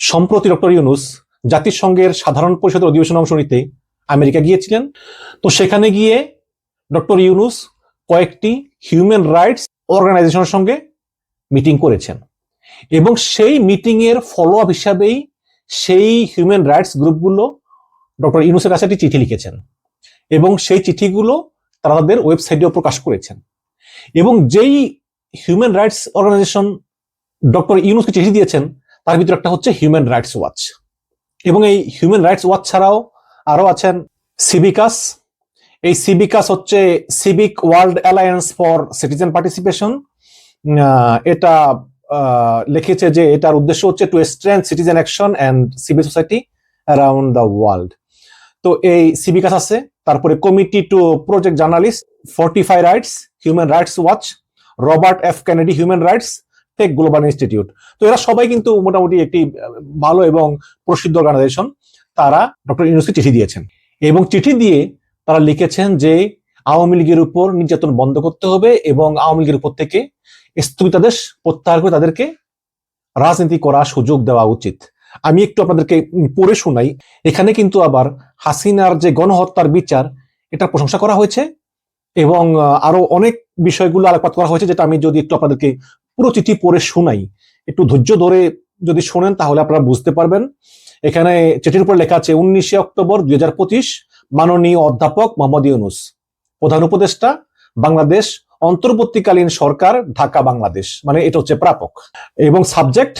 সম্প্রতি ডক্টর ইউনুস জাতিসংঘের সাধারণ পরিষদের অধিবেশনে অংশ নিতে আমেরিকা গিয়েছিলেন। তো সেখানে গিয়ে ডক্টর ইউনুস কয়েকটি হিউম্যান রাইটস অর্গানাইজেশনের সঙ্গে মিটিং করেছেন। এবং সেই মিটিং এর ফলো আপ হিসাবেই সেই হিউম্যান রাইটস গ্রুপগুলো ডক্টর ইউনুসের কাছে একটি চিঠি লিখেছেন। এবং সেই চিঠিগুলো তারা তাদের ওয়েবসাইটেও প্রকাশ করেছেন। এবং যেই হিউম্যান রাইটস অর্গানাইজেশন ডক্টর ইউনুসকে চিঠি দিয়েছেন তার ভিতরে একটা হচ্ছে হিউম্যান রাইটস ওয়াচ এবং এই হিউম্যান রাইটস ওয়াচ ছাড়াও আরও আছেন সিবিকাস এই সিবিকাস হচ্ছে civic world alliance for citizen participation এটা লিখেছে যে এটার উদ্দেশ্য হচ্ছে two strength citizen action and civil society around the world তো এই সিবিকাস আছে, তারপরে committee to project journalist Fortify rights human rights watch Robert F Kennedy human rights take global institute তো এরা সবাই কিন্তু মোটামুটি একটি ভালো এবং প্রসিদ্ধ অর্গানাইজেশন তারা ডক্টর ইউনুসকে চিঠি দিয়েছেন। এবং চিঠি দিয়ে তারা লিখেছেন যে, আওয়ামী লীগের উপর নির্যাতন বন্ধ করতে হবে এবং আওয়ামী লীগের উপর থেকে স্থগিতাদেশ প্রত্যাহার করে তাদেরকে রাজনীতি করার সুযোগ দেওয়া উচিত। আমি একটু আপনাদেরকে পড়ে শোনাই। এখানে কিন্তু আবার হাসিনার যে গণহত্যার বিচার এটা প্রশংসা করা হয়েছে এবং আরও অনেক বিষয়গুলো আলোকপাত করা হয়েছে যেটা আমি যদি একটু আপনাদেরকে পুরো চিঠি পড়ে শোনাই। একটু ধৈর্য ধরে যদি শোনেন তাহলে আপনারা বুঝতে পারবেন। এখানে চিঠির উপর লেখা আছে, উনিশে অক্টোবর দুই হাজার পঁচিশ, মাননীয় অধ্যাপক মোহাম্মদ ইউনুস। প্রধান উপদেষ্টা, বাংলাদেশ অন্তর্বর্তীকালীন সরকার, ঢাকা, বাংলাদেশ। মানে এটা হচ্ছে প্রাপক। এবং সাবজেক্ট,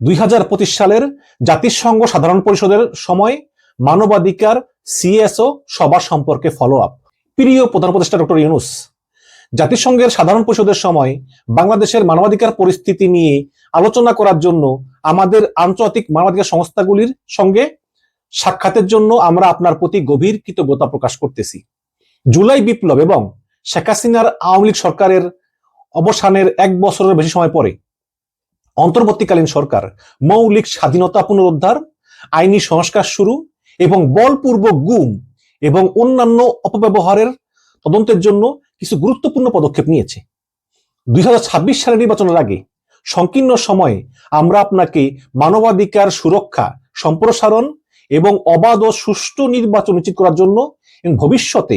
দুই হাজার পঁচিশ সালের জাতিসংঘ সাধারণ পরিষদের সময় মানবাধিকার, সিএসও সভা সম্পর্কে ফলো আপ প্রিয় প্রধান উপদেষ্টা ডক্টর ইউনুস জাতিসংঘের সাধারণ পরিষদের সময় বাংলাদেশের মানবাধিকার পরিস্থিতি নিয়ে আলোচনা করার জন্য আমাদের আন্তর্জাতিক মানবাধিকার সংস্থাগুলির সঙ্গে সাক্ষাতের জন্য আমরা আপনার প্রতি গভীর কৃতজ্ঞতা প্রকাশ করতেছি। জুলাই বিপ্লব এবং শেখ হাসিনার আওয়ামী লীগ সরকারের অবসানের এক বছরের বেশি সময় পরে অন্তর্বর্তীকালীন সরকার মৌলিক স্বাধীনতা পুনরুদ্ধার, আইনি সংস্কার শুরু এবং বলপূর্বক গুম এবং অন্যান্য অপব্যবহারের তদন্তের জন্য কিছু গুরুত্বপূর্ণ পদক্ষেপ নিয়েছে। দুই হাজার ছাব্বিশ সালের নির্বাচনের আগে সংকীর্ণ সময়ে আমরা আপনাকে মানবাধিকার সুরক্ষা, সম্প্রসারণ এবং অবাধ ও সুষ্ঠু নির্বাচন নিশ্চিত করার জন্য এবং ভবিষ্যতে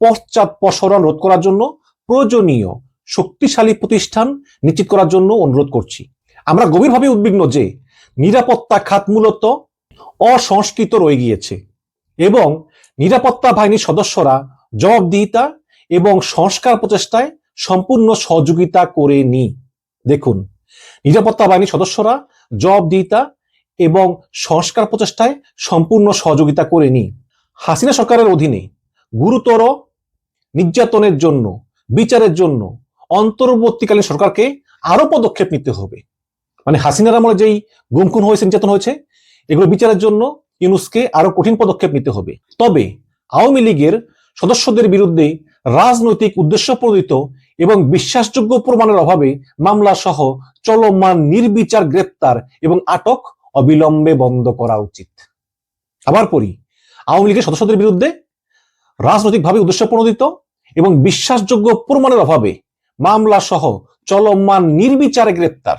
পশ্চাৎপসরণ রোধ করার জন্য প্রয়োজনীয় শক্তিশালী প্রতিষ্ঠান নিশ্চিত করার জন্য অনুরোধ করছি। আমরা গভীরভাবে উদ্বিগ্ন যে নিরাপত্তা খাত মূলত অসংস্কৃত রয়ে গিয়েছে এবং নিরাপত্তা বাহিনীর সদস্যরা জবাবদিহিতা এবং সংস্কার প্রচেষ্টায় সম্পূর্ণ সহযোগিতা করে করেনি দেখুন, নিরাপত্তা বাহিনীর সদস্যরা জবাবদিহিতা এবং সংস্কার প্রচেষ্টায় সম্পূর্ণ সহযোগিতা করে করেনি হাসিনা সরকারের অধীনে গুরুতর নির্যাতনের জন্য, বিচারের জন্য অন্তর্বর্তীকালীন সরকারকে আরও পদক্ষেপ নিতে হবে। মানে হাসিনার আমলে যেই গুমখুন হয়েছে নির্যাতন হয়েছে, এগুলো বিচারের জন্য ইউনুসকে আরও কঠিন পদক্ষেপ নিতে হবে। তবে আওয়ামী লীগের সদস্যদের বিরুদ্ধে রাজনৈতিক উদ্দেশ্য প্রণোদিত এবং বিশ্বাসযোগ্য প্রমাণের অভাবে মামলা সহ চলমান নির্বিচার গ্রেপ্তার এবং আটক অবিলম্বে বন্ধ করা উচিত। আবার পড়ি, আওয়ামী লীগের সদস্যদের বিরুদ্ধে রাজনৈতিকভাবে উদ্দেশ্য প্রণোদিত এবং বিশ্বাসযোগ্য প্রমাণের অভাবে মামলা সহ চলমান নির্বিচারে গ্রেপ্তার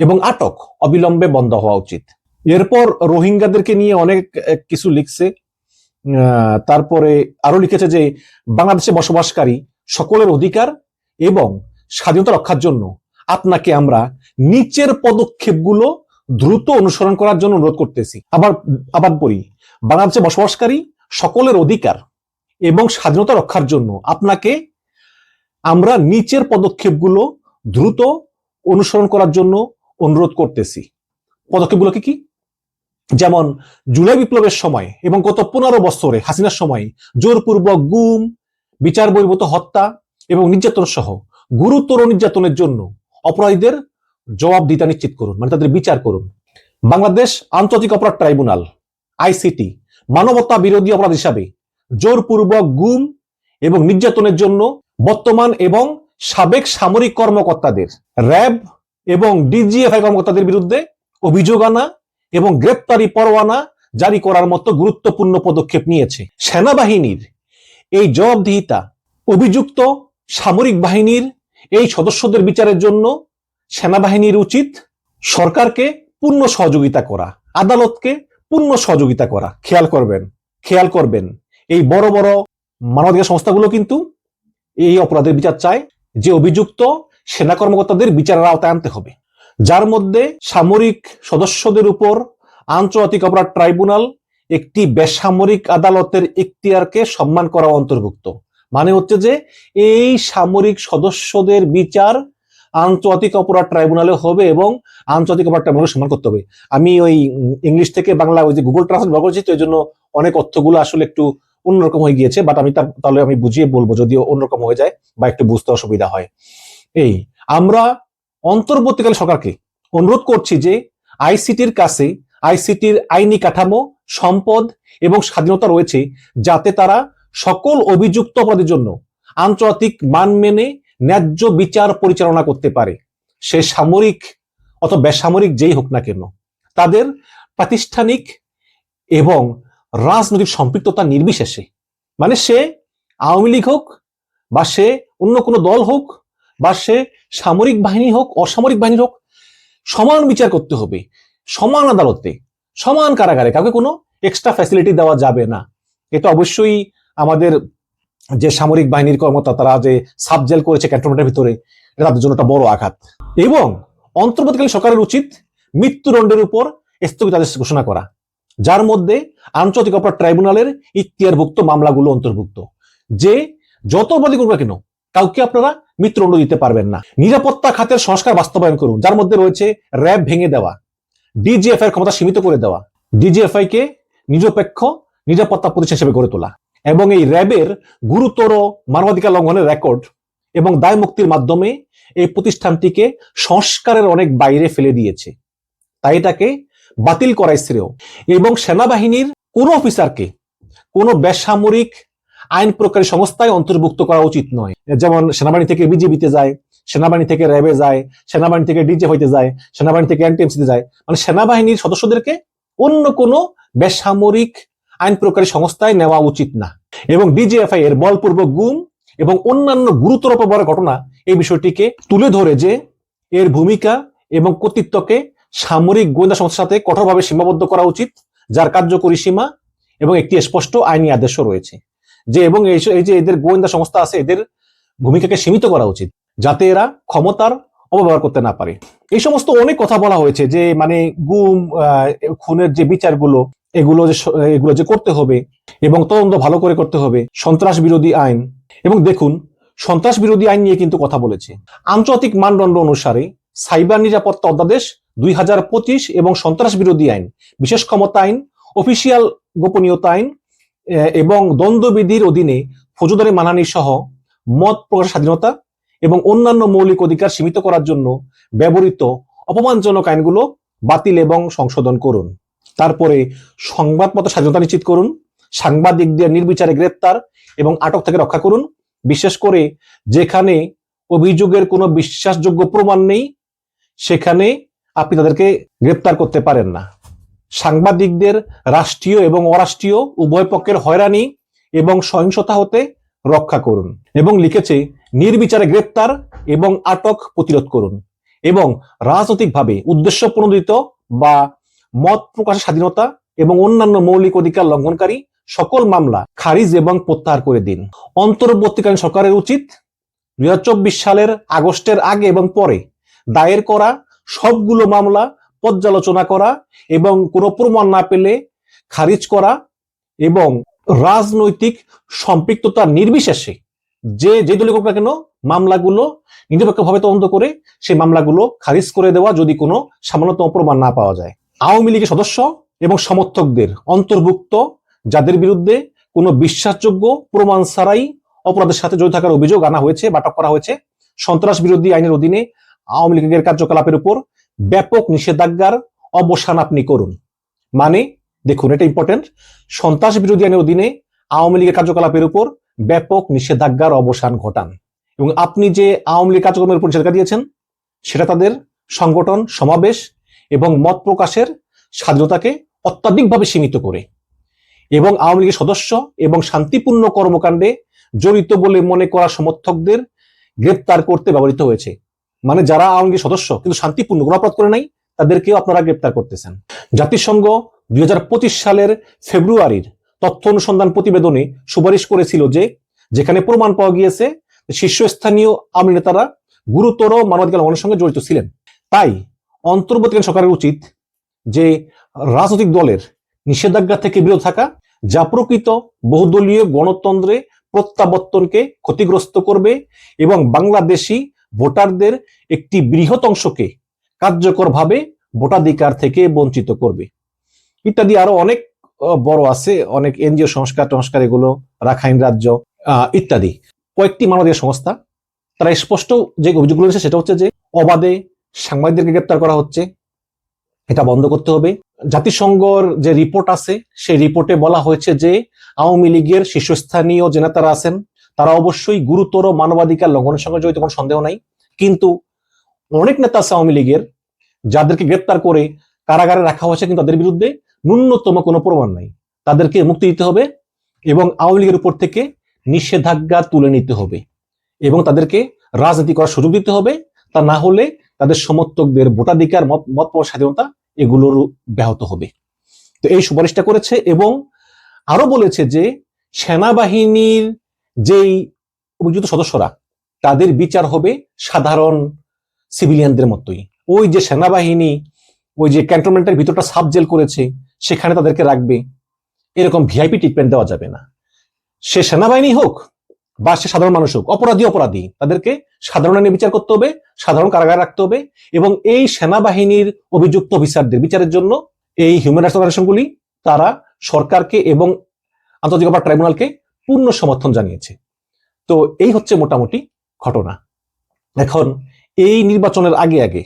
এবং আটক অবিলম্বে বন্ধ হওয়া উচিত। এরপর রোহিঙ্গাদেরকে নিয়ে অনেক কিছু লিখছে। তারপরে আরও লিখেছে যে, বাংলাদেশে বসবাসকারী সকলের অধিকার এবং স্বাধীনতা রক্ষার জন্য আপনাকে আমরা নিচের পদক্ষেপগুলো দ্রুত অনুসরণ করার জন্য অনুরোধ করতেছি। আবার আবার পড়ি, বাংলাদেশে বসবাসকারী সকলের অধিকার এবং স্বাধীনতা রক্ষার জন্য আপনাকে আমরা নিচের পদক্ষেপগুলো দ্রুত অনুসরণ করার জন্য অনুরোধ করতেছি। পদক্ষেপগুলো কি কি? যেমন জুলাই বিপ্লবের সময় এবং গত পনেরো বছরে হাসিনার সময় জোরপূর্বক গুম, বিচার বহির্ভূত হত্যা এবং নির্যাতন সহ গুরুতর নির্যাতনের জন্য অপরাধীদের জবাবদিহিতা নিশ্চিত করুন মানে তাদের বিচার করুন। বাংলাদেশ আন্তর্জাতিক অপরাধ ট্রাইব্যুনাল, আইসিটি, মানবতা বিরোধী অপরাধ হিসাবে জোরপূর্বক গুম এবং নির্যাতনের জন্য বর্তমান এবং সাবেক সামরিক কর্মকর্তাদের, র্যাব এবং ডিজিএফআই কর্মকর্তাদের বিরুদ্ধে অভিযোগ আনা এবং গ্রেপ্তারি পরোয়ানা জারি করার মতো গুরুত্বপূর্ণ পদক্ষেপ নিয়েছে। সেনাবাহিনীর এই জবাবদিহিতা অভিযুক্ত সামরিক বাহিনীর এই সদস্যদের বিচারের জন্য সেনাবাহিনীর উচিত সরকারকে পূর্ণ সহযোগিতা করা, আদালতকে পূর্ণ সহযোগিতা করা। খেয়াল করবেন খেয়াল করবেন, এই বড় বড় মানবাধিকার সংস্থাগুলো কিন্তু এই অপরাধের বিচার চায় যে অভিযুক্ত সেনা কর্মকর্তাদের বিচারের আওতায় আনতে হবে। যার মধ্যে সামরিক সদস্যদের উপর আন্তর্জাতিক অপরাধ ট্রাইব্যুনাল একটি বেসামরিক আদালতের ইখতিয়ারকে সম্মান করা অন্তর্ভুক্ত। মানে হচ্ছে যে, এই সামরিক সদস্যদের বিচার আন্তর্জাতিক অপরাধ ট্রাইব্যুনালে হবে এবং আন্তর্জাতিক অপরাধ ট্রাইব্যুনাল সম্মান করতে হবে। আমি ওই ইংলিশ থেকে বাংলা ওই যে গুগল ট্রান্সলেট ব্যবহার করছি, তো এই জন্য অনেক অর্থগুলো আসলে একটু অন্যরকম হয়ে গিয়েছে বাট আমি তাহলে আমি বুঝিয়ে বলব, যদিও অন্যরকম হয়ে যায় বা একটু বুঝতে অসুবিধা হয়। এই, আমরা অন্তর্বর্তীকালে সরকারকে অনুরোধ করছি যে আইসিটির কাছে আইসিটির আইনি কাঠামো, সম্পদ এবং স্বাধীনতা রয়েছে যাতে তারা সকল অভিযুক্ত অপরাধের জন্য আন্তর্জাতিক মান মেনে ন্যায্য বিচার পরিচালনা করতে পারে। সে সামরিক অথবা বেসামরিক যেই হোক না কেন, তাদের প্রাতিষ্ঠানিক এবং রাজনৈতিক সম্পৃক্ততা নির্বিশেষে। মানে সে আওয়ামী লীগ হোক বা সে অন্য কোনো দল হোক বা সে সামরিক বাহিনী হোক, অসামরিক বাহিনী হোক, সমান বিচার করতে হবে, সমান আদালতে, সমান কারাগারে। কাউকে কোনো এক্সট্রা ফ্যাসিলিটি দেওয়া যাবে না। এটা অবশ্যই আমাদের যে সামরিক বাহিনীর কর্মকর্তা, তারা যে সাব জেল করেছে ক্যান্টনমেন্টের ভিতরে, এটা তাদের জন্য একটা বড় আঘাত। এবং অন্তর্বর্তীকালীন সরকারের উচিত মৃত্যুদণ্ডের উপর স্থগিতাদেশ ঘোষণা করা, যার মধ্যে আন্তর্জাতিক অপরাধ ট্রাইব্যুনালের ইখতিয়ারভুক্ত মামলাগুলো অন্তর্ভুক্ত, যে যত অপরাধী করবে কেন, কাউকে আপনারা মৃত্যুদণ্ড দিতে পারবেন না। নিরাপত্তা খাতের সংস্কার বাস্তবায়ন করুন, যার মধ্যে রয়েছে র্যাব ভেঙে দেওয়া ডিজিএফআই এর ক্ষমতা সীমিত করে দেওয়া ডিজিএফআই কে নিরপেক্ষ, নিরাপত্তা প্রতিষ্ঠান হিসেবে গড়ে তোলা এবং এই র্যাবের গুরুতর মানবাধিকার লঙ্ঘনের রেকর্ড এবং দায় মুক্তির মাধ্যমে এই প্রতিষ্ঠানটিকে সংস্কারের অনেক বাইরে ফেলে দিয়েছে। তাই এটাকে বাতিল করাই শ্রেয় এবং সেনাবাহিনীর কোন অফিসারকে কোনো বেসামরিক আইন প্রকারী সংস্থায় অন্তর্ভুক্ত করা উচিত নয়। যেমন সেনাবাহিনী থেকে বিজেপিতে যায়, সেনাবাহিনী থেকে র্যাবে যায়, সেনাবাহিনী থেকে ডিজে হইতে যায়, সেনাবাহিনী থেকে এনটিএমসিতে যায়। মানে সেনাবাহিনীর সদস্যদেরকে অন্য কোনো বেসামরিক আইন প্রকারী সংস্থায় নেওয়া উচিত না। এবং ডিজিএফআই এর বলপূর্বক গুম এবং অন্যান্য গুরুতর অপরাধ ঘটনা এই বিষয়টিকে তুলে ধরে যে এর ভূমিকা এবং কর্তৃত্বকে সামরিক গোয়েন্দা সংস্থার সাথে কঠোরভাবে সীমাবদ্ধ করা উচিত, যার কার্যকরী সীমা এবং একটি স্পষ্ট আইনি আদেশও রয়েছে। যে এবং এই যে এদের গোয়েন্দা সংস্থা আছে, এদের ভূমিকাকে সীমিত করা উচিত, যাতে এরা ক্ষমতার অপব্যবহার করতে না পারে। এই সমস্ত অনেক কথা বলা হয়েছে যে মানে গুম খুনের যে বিচারগুলো, এগুলো যে এগুলো যে করতে হবে এবং তদন্ত ভালো করে করতে হবে, সন্ত্রাস বিরোধী আইন। এবং দেখুন, সন্ত্রাস বিরোধী আইন নিয়ে কিন্তু কথা বলেছে। আন্তর্জাতিক মানদণ্ড অনুসারে সাইবার নিরাপত্তা অধ্যাদেশ দুই হাজার পঁচিশ এবং সন্ত্রাস বিরোধী আইন, বিশেষ ক্ষমতা আইন, অফিসিয়াল গোপনীয়তা আইন এবং দ্বন্দ্ববিধির অধীনে ফৌজদারি মানহানি সহ মত প্রকাশ স্বাধীনতা এবং অন্যান্য মৌলিক অধিকার সীমিত করার জন্য ব্যবহৃত অপমানজনক আইনগুলো বাতিল এবং সংশোধন করুন। তারপরে সংবাদপত্র স্বাধীনতা নিশ্চিত করুন, সাংবাদিকদের নির্বিচারে গ্রেপ্তার এবং আটক থেকে রক্ষা করুন। বিশেষ করে যেখানে অভিযোগের কোনো বিশ্বাসযোগ্য প্রমাণ নেই, সেখানে আপনি তাদেরকে গ্রেপ্তার করতে পারেন না। সাংবাদিকদের রাষ্ট্রীয় এবং অরাষ্ট্রীয় উভয় পক্ষের হয়রানি এবং সহিংসতা হতে রক্ষা করুন এবং লিখেছে, নির্বিচারে গ্রেপ্তার এবং আটক প্রতিরোধ করুন এবং রাজনৈতিকভাবে উদ্দেশ্য প্রণোদিত বা মত প্রকাশের স্বাধীনতা এবং অন্যান্য মৌলিক অধিকার লঙ্ঘনকারী সকল মামলা খারিজ এবং প্রত্যাহার করে দিন। অন্তর্বর্তীকালীন সরকারের উচিত দুই হাজার চব্বিশ সালের আগস্টের আগে এবং পরে দায়ের করা সবগুলো মামলা পর্যালোচনা করা এবং কোনো প্রমাণ না পেলে খারিজ করা এবং রাজনৈতিক সম্পৃক্ততা নির্বিশেষে যে যে দলীয় না কেন মামলাগুলো নিরপেক্ষভাবে তদন্ত করে সেই মামলাগুলো খারিজ করে দেওয়া যদি কোনো সামান্যতম প্রমাণ না পাওয়া যায়। আওয়ামী লীগের সদস্য এবং সমর্থকদের অন্তর্ভুক্ত যাদের বিরুদ্ধে কোনো বিশ্বাসযোগ্য প্রমাণ ছাড়াই অপরাধের সাথে জড়িত থাকার অভিযোগ আনা হয়েছে বা করা হয়েছে, সন্ত্রাস বিরোধী আইনের অধীনে আওয়ামী লীগের কার্যকলাপের উপর ব্যাপক নিষেধাজ্ঞার অবসান আপনি করুন। মানে দেখুন, এটা ইম্পর্টেন্ট সন্ত্রাস বিরোধী আইনের অধীনে আওয়ামী লীগের কার্যকলাপের উপর ব্যাপক নিষেধাজ্ঞার অবসান ঘটান। এবং আপনি যে আওয়ামী লীগ কার্যক্রমের উপর নিষেধাজ্ঞা দিয়েছেন, সেটা তাদের সংগঠন, সমাবেশ এবং মত প্রকাশের স্বাধীনতাকে অত্যাধিকভাবে সীমিত করে। এবং আওয়ামী লীগের সদস্য এবং শান্তিপূর্ণ কর্মকাণ্ডে জড়িত বলে মনে করা সমর্থকদের গ্রেপ্তার করতে ব্যবহৃত হয়েছে। মানে যারা আওয়ামী সদস্য, কিন্তু শান্তিপূর্ণ কোনো অপরাধ করে নাই, তাদেরকেও আপনারা গ্রেপ্তার করতেছেন। জাতিসংঘ দুই হাজার পঁচিশ সালের ফেব্রুয়ারির তথ্য অনুসন্ধান প্রতিবেদনে সুপারিশ করেছিল যে, যেখানে প্রমাণ পাওয়া গিয়েছে, শীর্ষস্থানীয় আওয়ামী নেতারা গুরুতর মানবাধিকার লঙ্ঘনের সঙ্গে জড়িত ছিলেন। তাই অন্তর্বর্তীকালীন সরকারের উচিত যে, রাজনৈতিক দলের নিষেধাজ্ঞা থেকে বিরত থাকা, যা প্রকৃত বহুদলীয় গণতন্ত্রে প্রত্যাবর্তনকে ক্ষতিগ্রস্ত করবে এবং বাংলাদেশি ভোটারদের একটি বৃহৎ অংশকে কার্যকরভাবে ভোটাধিকার থেকে বঞ্চিত করবে। ইত্যাদি আরও অনেক বড় আছে, অনেক এনজিও সংস্কার টংস্কার এগুলো, রাখাইন রাজ্য ইত্যাদি। কয়েকটি মানবীয় সংস্থা, তারা স্পষ্ট যে অভিযোগগুলো রয়েছে সেটা হচ্ছে যে, অবাধে সাংবাদিকদেরকে গ্রেপ্তার করা হচ্ছে, এটা বন্ধ করতে হবে। জাতিসংঘর যে রিপোর্ট আছে, সেই রিপোর্টে বলা হয়েছে যে, আওয়ামী লীগের শীর্ষস্থানীয় যে নেতারা আছেন তারা অবশ্যই গুরুতর মানবাধিকার লঙ্ঘনের সঙ্গে জড়িত, কোনো সন্দেহ নাই। কিন্তু অনেক নেতা আছে আওয়ামী লীগের, যাদেরকে গ্রেপ্তার করে কারাগারে রাখা হয়েছে কিন্তু তাদের বিরুদ্ধে ন্যূনতম কোনো প্রমাণ নাই। তাদেরকে মুক্তি দিতে হবে এবং আওয়ামী লীগের উপর থেকে নিষেধাজ্ঞা তুলে নিতে হবে এবং তাদেরকে রাজনীতি করার সুযোগ দিতে হবে। তা না হলে তাদের সমর্থকদের ভোটাধিকার, মত মত স্বাধীনতা এগুলোর ব্যাহত হবে। তো এই সুপারিশটা করেছে এবং আরও বলেছে যে সেনাবাহিনীর যেই অভিযুক্ত সদস্যরা, তাদের বিচার হবে সাধারণ সিভিলিয়ানদের মতোই। ওই যে সেনাবাহিনী, ওই যে ক্যান্টনমেন্টের ভিতরটা সাব জেল করেছে, সেখানে তাদেরকে রাখবে, এরকম ভিআইপি ট্রিটমেন্ট দেওয়া যাবে না। সে সেনাবাহিনী হোক বা সে সাধারণ মানুষ হোক, অপরাধী অপরাধী, তাদেরকে সাধারণ বিচার করতে হবে, সাধারণ কারাগারে রাখতে হবে এবং এই সেনাবাহিনীর অভিযুক্ত অফিসারদের বিচারের জন্য এই হিউম্যান রাইটস অর্গানাইজেশনগুলি তারা সরকারকে এবং আন্তর্জাতিক অপরাধ ট্রাইব্যুনালকে পূর্ণ সমর্থন জানিয়েছে। তো এই হচ্ছে মোটামুটি ঘটনা। এখন এই নির্বাচনের আগে আগে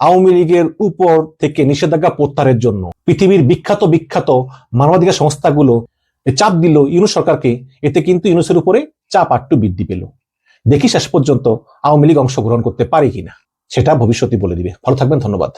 আওয়ামী লীগের উপর থেকে নিষেধাজ্ঞা প্রত্যাহারের জন্য পৃথিবীর বিখ্যাত বিখ্যাত মানবাধিকার সংস্থাগুলো চাপ দিল ইউনু সরকারকে। এতে কিন্তু ইউনুসের উপরে চাপ আটটু বৃদ্ধি পেল। দেখি শেষ পর্যন্ত আওয়ামী লীগ অংশগ্রহণ করতে পারে কিনা, সেটা ভবিষ্যতে বলে দিবে। ভালো থাকবেন, ধন্যবাদ।